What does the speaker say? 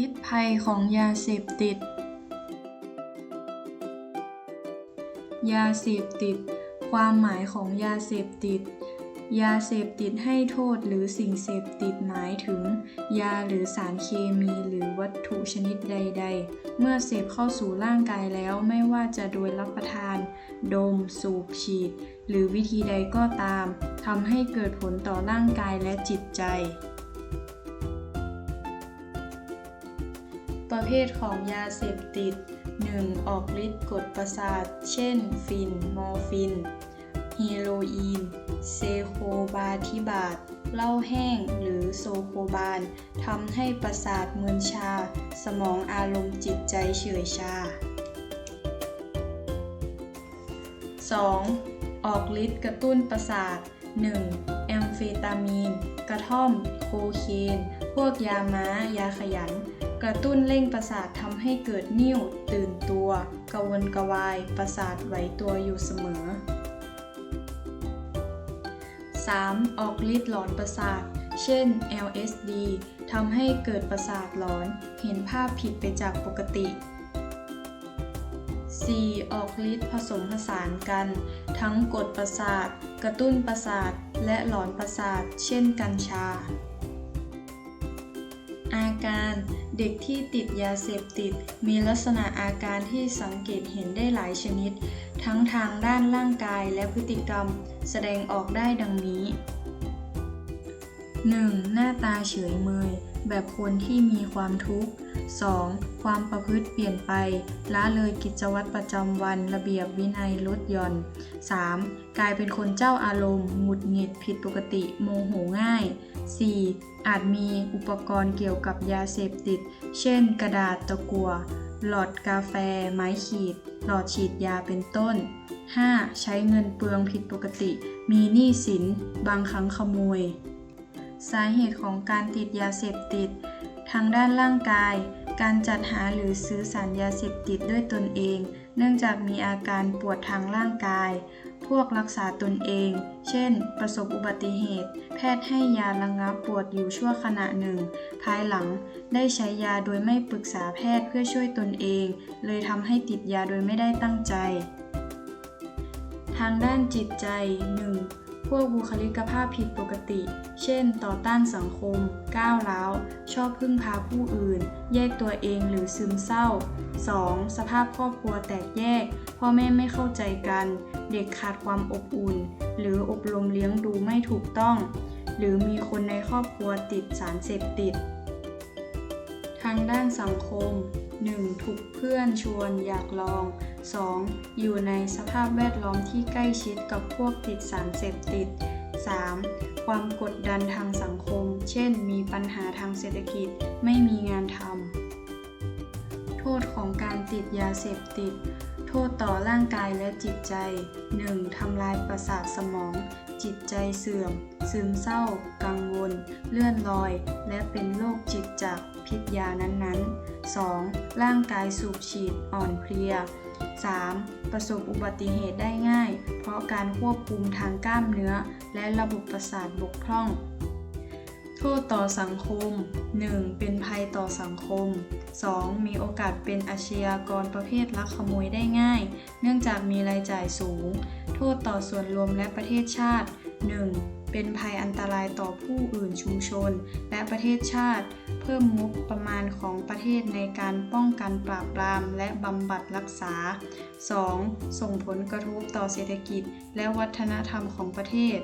พิษภัยของยาเสพติด ยาเสพติด ความหมายของยาเสพติด ยาเสพติดให้โทษหรือสิ่งเสพติดหมายถึง ยาหรือสารเคมีหรือวัตถุชนิดใด ๆ เมื่อเสพเข้าสู่ร่างกายแล้วไม่ว่าจะโดยรับประทาน ดม สูบฉีด หรือวิธีใดก็ตามทำให้เกิดผลต่อร่างกายและจิตใจ เภทของยาเสพติด 1. ออกฤทธิ์กดประสาท เช่น ฟิน มอร์ฟิน เฮโรอีน เซโคบาทิบาตเหล้าแห้งหรือโซโคบาลทำให้ประสาทมึนชา สมองอารมณ์จิตใจเฉื่อยชา 2. ออกฤทธิ์กระตุ้นประสาท 1. แอมเฟตามีน กระท่อม โคเคน พวกยาม้า ยาขยัน กระตุ้นเร่งประสาททำให้เกิดนิ่ว ตื่นตัว กระวนกระวาย ประสาทไหวตัวอยู่เสมอ 3. ออกฤทธิ์หลอนประสาท เช่น LSD ทำให้เกิดประสาทหลอน เห็นภาพผิดไปจากปกติ 4. ออกฤทธิ์ผสมผสานกัน ทั้งกดประสาท กระตุ้นประสาท และหลอนประสาท เช่นกัญชาอา การ เด็กที่ติดยาเสพติด มีลักษณะอาการที่สังเกตเห็นได้หลายชนิด ทั้งทางด้านร่างกายและพฤติกรรม แสดงออกได้ดังนี้ 1. หน้าตาเฉยเมย แบบคนที่มีความทุกข์ 2. ความประพฤติเปลี่ยนไป ละเลยกิจวัตรประจำวันระเบียบวินัยลดหย่อน 3. กลายเป็นคนเจ้าอารมณ์ หงุดหงิดผิดปกติโมโหง่าย 4. อาจมีอุปกรณ์เกี่ยวกับยาเสพติด เช่น กระดาษตะกัว หลอดกาแฟ ไม้ขีด หลอดฉีดยาเป็นต้น 5. ใช้เงินเปลืองผิดปกติ มีหนี้สิน บางครั้งขโมย สาเหตุของการติดยาเสพติด ทางด้านร่างกาย การจัดหาหรือซื้อสารยาเสพติดด้วยตนเอง เนื่องจากมีอาการปวดทางร่างกาย พวกรักษาตนเอง เช่น ประสบอุบัติเหตุ แพทย์ให้ยาระงับปวดอยู่ชั่วขณะหนึ่ง ภายหลังได้ใช้ยาโดยไม่ปรึกษาแพทย์เพื่อช่วยตนเอง เลยทำให้ติดยาโดยไม่ได้ตั้งใจ ทางด้านจิตใจ 1. พวกบุคลิกภาพผิดปกติ เช่น ต่อต้านสังคม ก้าวร้าว ชอบพึ่งพาผู้อื่น แยกตัวเองหรือซึมเศร้า 2. สภาพครอบครัวแตกแยก พ่อแม่ไม่เข้าใจกัน เด็กขาดความอบอุ่น หรืออบรมเลี้ยงดูไม่ถูกต้อง หรือมีคนในครอบครัวติดสารเสพติดางด้านสังคม 1. ถูกเพื่อนชวนอยากลอง 2. อยู่ในสภาพแวดล้อมที่ใกล้ชิดกับพวกติดสารเสพติด 3. ความกดดันทางสังคม เช่น มีปัญหาทางเศรษฐกิจ ไม่มีงานทำ ษของการติดยาเสพติด โทษต่อร่างกายและจิตใจ 1. ทำลายประสาทสมอง จิตใจเสื่อม ซึมเศร้า กังวล เลื่อนลอย และเป็นโรคจิตจากพิษยานั้นๆ 2. ร่างกายสูบฉีดอ่อนเพลีย 3. ประสบอุบัติเหตุได้ง่าย เพราะการควบคุมทางกล้ามเนื้อ และระบบประสาทบกพร่อง ทษต่อสังคม 1. เป็นภัยต่อสังคม 2. มีโอกาสเป็นอาชญากรประเภทลักขโมยได้ง่าย เนื่องจากมีรายจ่ายสูง โทษต่อส่วนรวมและประเทศชาติ 1. เป็นภัยอันตรายต่อผู้อื่นชุมชน และประเทศชาติ เพิ่มงบประมาณของประเทศในการป้องกันปราบปราม และบำบัดรักษา 2. ส่งผลกระทบต่อเศรษฐกิจ และวัฒนธรรมของประเทศ